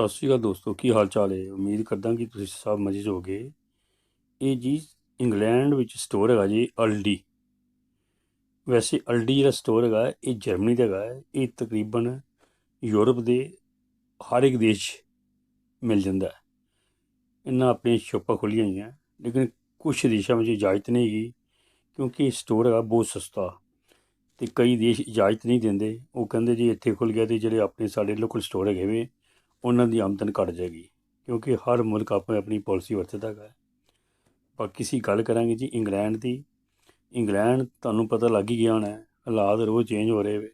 ਸਤਿ ਸ਼੍ਰੀ ਅਕਾਲ ਦੋਸਤੋ, ਕੀ ਹਾਲ ਚਾਲ ਹੈ? ਉਮੀਦ ਕਰਦਾ ਕਿ ਤੁਸੀਂ ਸਭ ਮਜ਼ੇ 'ਚ ਹੋਗੇ ਇਹ ਜੀ ਇੰਗਲੈਂਡ ਵਿੱਚ ਸਟੋਰ ਹੈਗਾ ਜੀ ਅਲਡੀ ਵੈਸੇ ਅਲਡੀ ਜਿਹੜਾ ਸਟੋਰ ਹੈਗਾ, ਇਹ ਜਰਮਨੀ ਦਾ ਹੈਗਾ, ਇਹ ਤਕਰੀਬਨ ਯੂਰਪ ਦੇ ਹਰ ਇੱਕ ਦੇਸ਼ 'ਚ ਮਿਲ ਜਾਂਦਾ ਹੈ। ਇਹਨਾਂ ਆਪਣੀਆਂ ਸ਼ੋਪਾਂ ਖੋਲ੍ਹੀਆਂ ਹੋਈਆਂ, ਲੇਕਿਨ ਕੁਝ ਦੇਸ਼ਾਂ ਵਿੱਚ ਇਜਾਜ਼ਤ ਨਹੀਂ ਹੈਗੀ, ਕਿਉਂਕਿ ਇਹ ਸਟੋਰ ਹੈਗਾ ਬਹੁਤ ਸਸਤਾ। ਤੇ ਕਈ ਦੇਸ਼ ਇਜਾਜ਼ਤ ਨਹੀਂ ਦਿੰਦੇ। ਉਹ ਕਹਿੰਦੇ ਜੀ ਇੱਥੇ ਖੁੱਲ ਗਿਆ ਤੇ ਜਿਹੜੇ ਆਪਣੇ ਸਾਡੇ ਲੋਕਲ ਸਟੋਰ ਹੈਗੇ ਵੇ ਉਹਨਾਂ ਦੀ ਆਮਦਨ ਘਟ ਜਾਏਗੀ, ਕਿਉਂਕਿ ਹਰ ਮੁਲਕ ਆਪਣੀ ਆਪਣੀ ਪਾਲਿਸੀ ਵਰਤਦਾ ਹੈਗਾ। ਬਾਕੀ ਅਸੀਂ ਗੱਲ ਕਰਾਂਗੇ ਜੀ ਇੰਗਲੈਂਡ ਦੀ। ਇੰਗਲੈਂਡ ਤੁਹਾਨੂੰ ਪਤਾ ਲੱਗ ਹੀ ਗਿਆ ਹੋਣਾ, ਹਾਲਾਤ ਰੋਜ਼ ਚੇਂਜ ਹੋ ਰਹੇ ਵੇ।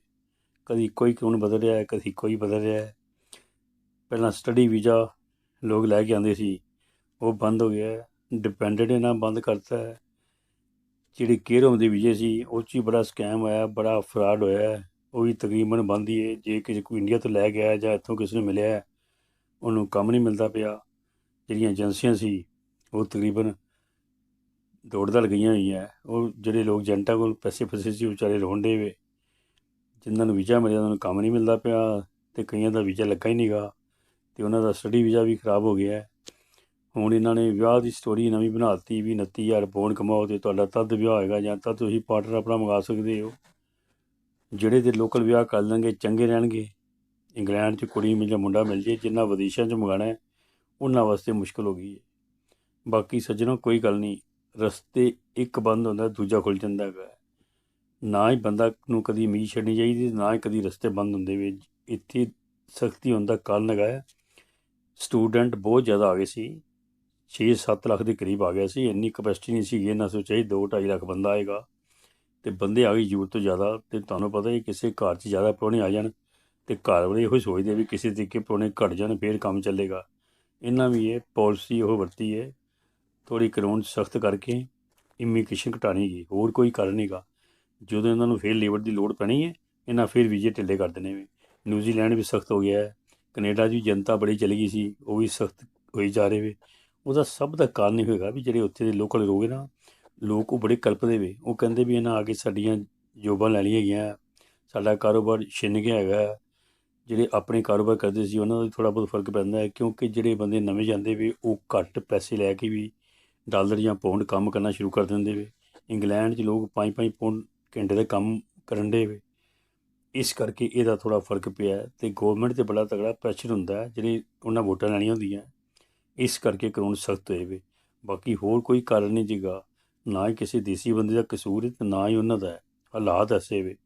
ਕਦੀ ਕੋਈ ਕਾਨੂੰਨ ਬਦਲ ਰਿਹਾ ਹੈ, ਕਦੀ ਕੋਈ ਬਦਲ ਰਿਹਾ ਹੈ। ਪਹਿਲਾਂ ਸਟੱਡੀ ਵੀਜ਼ਾ ਲੋਕ ਲੈ ਕੇ ਆਉਂਦੇ ਸੀ, ਉਹ ਬੰਦ ਹੋ ਗਿਆ ਡਿਪੈਂਡੈਂਟ ਇਹਨਾਂ ਬੰਦ ਕਰਤਾ ਹੈ। ਜਿਹੜੇ ਕੇਅਰ ਹੋਮ ਦੇ ਵੀਜ਼ੇ ਸੀ, ਉਹ 'ਚ ਹੀ ਬੜਾ ਸਕੈਮ ਹੋਇਆ, ਬੜਾ ਫਰਾਡ ਹੋਇਆ ਉਹ ਵੀ ਤਕਰੀਬਨ ਬੰਦ ਹੀ ਹੈ, ਜੇ ਕਿਸੇ ਕੋਈ ਇੰਡੀਆ ਤੋਂ ਲੈ ਗਿਆ ਜਾਂ ਇੱਥੋਂ ਕਿਸੇ ਨੂੰ ਮਿਲਿਆ ਉਹਨੂੰ ਕੰਮ ਨਹੀਂ ਮਿਲਦਾ ਪਿਆ। ਜਿਹੜੀਆਂ ਏਜੰਸੀਆਂ ਸੀ, ਉਹ ਤਕਰੀਬਨ ਦੌੜ ਦਲ ਗਈਆਂ ਹੋਈਆਂ। ਉਹ ਜਿਹੜੇ ਲੋਕ ਏਜੰਟਾਂ ਕੋਲ ਪੈਸੇ ਫਸੇ ਸੀ ਵਿਚਾਰੇ ਰੋਣ ਡੇ ਵੇ। ਜਿਨ੍ਹਾਂ ਨੂੰ ਵੀਜ਼ਾ ਮਿਲਿਆ, ਉਹਨਾਂ ਨੂੰ ਕੰਮ ਨਹੀਂ ਮਿਲਦਾ ਪਿਆ ਤੇ ਕਈਆਂ ਦਾ ਵੀਜ਼ਾ ਲੱਗਾ ਹੀ ਨਹੀਂਗਾ ਤੇ ਉਹਨਾਂ ਦਾ ਸਟੱਡੀ ਵੀਜ਼ਾ ਵੀ ਖਰਾਬ ਹੋ ਗਿਆ। ਹੁਣ ਇਹਨਾਂ ਨੇ ਵਿਆਹ ਦੀ ਸਟੋਰੀ ਨਵੀਂ ਬਣਾਤੀ ਵੀ 29000 ਪੌਂਡ ਕਮਾਓ ਤੇ ਤੁਹਾਡਾ ਤਦ ਵਿਆਹ ਹੋਏਗਾ ਜਾਂ ਤਾਂ ਤੁਸੀਂ ਪਾਰਟਨਰ ਆਪਣਾ ਮੰਗਾ ਸਕਦੇ ਹੋ। ਜਿਹੜੇ ਤੇ ਲੋਕਲ ਵਿਆਹ ਕਰ ਲੈਣਗੇ, ਚੰਗੇ ਰਹਿਣਗੇ। ਇੰਗਲੈਂਡ 'ਚ ਕੁੜੀ ਮਿਲ ਜਾਂ ਮੁੰਡਾ ਮਿਲ ਜੇ, ਜਿੰਨਾ ਵਿਦੇਸ਼ਾਂ 'ਚ ਮੰਗਾਣਾ ਉਹਨਾਂ ਵਾਸਤੇ ਮੁਸ਼ਕਲ ਹੋ ਗਈ ਹੈ। ਬਾਕੀ ਸੱਜਣੋ, ਕੋਈ ਗੱਲ ਨਹੀਂ, ਰਸਤੇ ਇੱਕ ਬੰਦ ਹੁੰਦਾ, ਦੂਜਾ ਖੁੱਲ ਜਾਂਦਾ ਹੈਗਾ ਨਾ ਹੀ ਬੰਦਾ ਨੂੰ ਕਦੀ ਉਮੀਦ ਛੱਡਣੀ ਚਾਹੀਦੀ, ਨਾ ਹੀ ਕਦੀ ਰਸਤੇ ਬੰਦ ਹੁੰਦੇ ਵੇ ਇੱਥੇ ਸਖਤੀ ਹੁੰਦਾ ਦਾ ਕਾਰਨ ਹੈਗਾ ਹੈ। ਸਟੂਡੈਂਟ ਬਹੁਤ ਜ਼ਿਆਦਾ ਆ ਗਏ ਸੀ 6-7 ਲੱਖ ਦੇ ਕਰੀਬ ਆ ਗਿਆ ਸੀ, ਇੰਨੀ ਕਪੈਸਿਟੀ ਨਹੀਂ ਸੀ ਇਹਨਾਂ ਸੋਚਿਆ 2-2.5 ਲੱਖ ਬੰਦਾ ਆਏਗਾ। ਤੇ ਬੰਦੇ ਆ ਗਏ ਜ਼ਰੂਰ ਤੋਂ ਜ਼ਿਆਦਾ, ਤੇ ਤੁਹਾਨੂੰ ਪਤਾ ਹੀ, ਕਿਸੇ ਘਰ 'ਚ ਜ਼ਿਆਦਾ ਪ੍ਰਾਹੁਣੇ ਆ ਜਾਣ ਤੇ ਘਰ ਵਾਲੇ ਇਹੋ ਹੀ ਸੋਚਦੇ ਵੀ ਕਿਸੇ ਤਰੀਕੇ ਪੁਰਾਣੇ ਘਟ ਜਾਣ, ਫੇਰ ਕੰਮ ਚੱਲੇਗਾ। ਇਹਨਾਂ ਵੀ ਇਹ ਪਾਲਿਸੀ ਉਹ ਵਰਤੀ ਹੈ ਥੋੜੀ ਕਾਨੂੰਨ ਸਖਤ ਕਰਕੇ ਇਮੀਗ੍ਰੇਸ਼ਨ ਘਟਾਣੀ ਗਈ ਹੋਰ ਕੋਈ ਕਾਰਨ ਨਹੀਂਗਾ ਜਦੋਂ ਇਹਨਾਂ ਨੂੰ ਫੇਰ ਲੇਬਰ ਦੀ ਲੋੜ ਪੈਣੀ ਹੈ, ਇਹਨਾਂ ਫੇਰ ਵੀਜ਼ੇ ਢਿੱਲੇ ਕਰ ਦੇਣੇ ਵੇ ਨਿਊਜ਼ੀਲੈਂਡ ਵੀ ਸਖਤ ਹੋ ਗਿਆ ਹੈ, ਕੈਨੇਡਾ 'ਚ ਵੀ ਜਨਤਾ ਬੜੀ ਚਲੀ ਗਈ ਸੀ, ਉਹ ਵੀ ਸਖਤ ਹੋਈ ਜਾ ਰਹੇ ਵੇ। ਉਹਦਾ ਸਭ ਦਾ ਕਾਰਨ ਇਹ ਹੋਏਗਾ ਵੀ ਜਿਹੜੇ ਉੱਥੇ ਦੇ ਲੋਕਲ ਲੋਕ ਹੈ ਨਾ, ਲੋਕ ਉਹ ਬੜੇ ਕਲਪਦੇ ਵੇ। ਉਹ ਕਹਿੰਦੇ ਵੀ ਇਹਨਾਂ ਆ ਕੇ ਸਾਡੀਆਂ ਜੋਬਾਂ ਲੈ ਲਈਆਂ ਹੈਗੀਆਂ ਸਾਡਾ ਕਾਰੋਬਾਰ ਛਿੰਨ ਗਿਆ ਹੈਗਾ। ਜਿਹੜੇ ਆਪਣੇ ਕਾਰੋਬਾਰ ਕਰਦੇ ਸੀ, ਉਹਨਾਂ ਦਾ ਥੋੜਾ ਬਹੁਤ ਫ਼ਰਕ ਪੈਂਦਾ ਹੈ, ਕਿਉਂਕਿ ਜਿਹੜੇ ਬੰਦੇ ਨਵੇਂ ਜਾਂਦੇ ਵੇ, ਉਹ ਘੱਟ ਪੈਸੇ ਲੈ ਕੇ ਵੀ ਡਾਲਰ ਜਾਂ ਪਾਉਂਡ ਕੰਮ ਕਰਨਾ ਸ਼ੁਰੂ ਕਰ ਦਿੰਦੇ ਵੇ। ਇੰਗਲੈਂਡ 'ਚ ਲੋਕ 5-5 ਪੌਂਡ ਘੰਟੇ ਦਾ ਕੰਮ ਕਰਨ ਦੇ ਵੇ। ਇਸ ਕਰਕੇ ਇਹਦਾ ਥੋੜਾ ਫ਼ਰਕ ਪਿਆ ਹੈ ਤੇ ਗਵਰਨਮੈਂਟ ਤੇ ਬੜਾ ਤਗੜਾ ਪ੍ਰੈਸ਼ਰ ਹੁੰਦਾ ਜਿਹੜੇ ਉਹਨਾਂ ਵੋਟਾਂ ਲੈਣੀਆਂ ਹੁੰਦੀਆਂ ਇਸ ਕਰਕੇ ਕਾਨੂੰਨ ਸਖਤ ਹੋਏ ਵੇ। ਬਾਕੀ ਹੋਰ ਕੋਈ ਕਾਰਨ ਨਹੀਂ ਜੀਗਾ ਨਾ ਹੀ ਕਿਸੇ ਦੇਸੀ ਬੰਦੇ ਦਾ ਕਸੂਰ ਹੈ ਤੇ ਨਾ ਹੀ ਉਹਨਾਂ ਦਾ ਹਾਲਾਤ ਐਸੇ ਵੇ।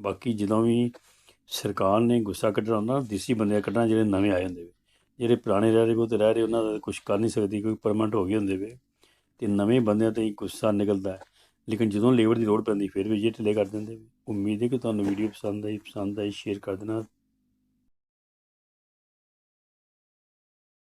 ਬਾਕੀ ਜਦੋਂ ਵੀ ਸਰਕਾਰ ਨੇ ਗੁੱਸਾ ਕੱਢਣਾ ਉਹਨਾਂ ਦੇਸੀ ਬੰਦੇ ਕੱਢਣਾ ਜਿਹੜੇ ਨਵੇਂ ਆਏ ਹੁੰਦੇ ਵੇ। ਜਿਹੜੇ ਪੁਰਾਣੇ ਰਹਿ ਰਹੇ ਉਹ ਤੇ ਰਹਿ ਰਹੇ, ਉਹਨਾਂ ਦਾ ਕੁਝ ਕਰ ਨਹੀਂ ਸਕਦੀ, ਕੋਈ ਪਰਮਨੈਂਟ ਹੋ ਗਏ ਹੁੰਦੇ ਵੇ। ਤੇ ਨਵੇਂ ਬੰਦਿਆਂ ਤੇ ਹੀ ਗੁੱਸਾ ਨਿਕਲਦਾ ਹੈ। ਲੇਕਿਨ ਜਦੋਂ ਲੇਬਰ ਦੀ ਲੋੜ ਪੈਂਦੀ, ਫਿਰ ਵੀ ਜੇ ਢਿੱਲੇ ਕਰ ਦਿੰਦੇ ਉਮੀਦ ਹੈ ਕਿ ਤੁਹਾਨੂੰ ਵੀਡੀਓ ਪਸੰਦ ਆਈ ਪਸੰਦ ਆਈ ਸ਼ੇਅਰ ਕਰ ਦੇਣਾ।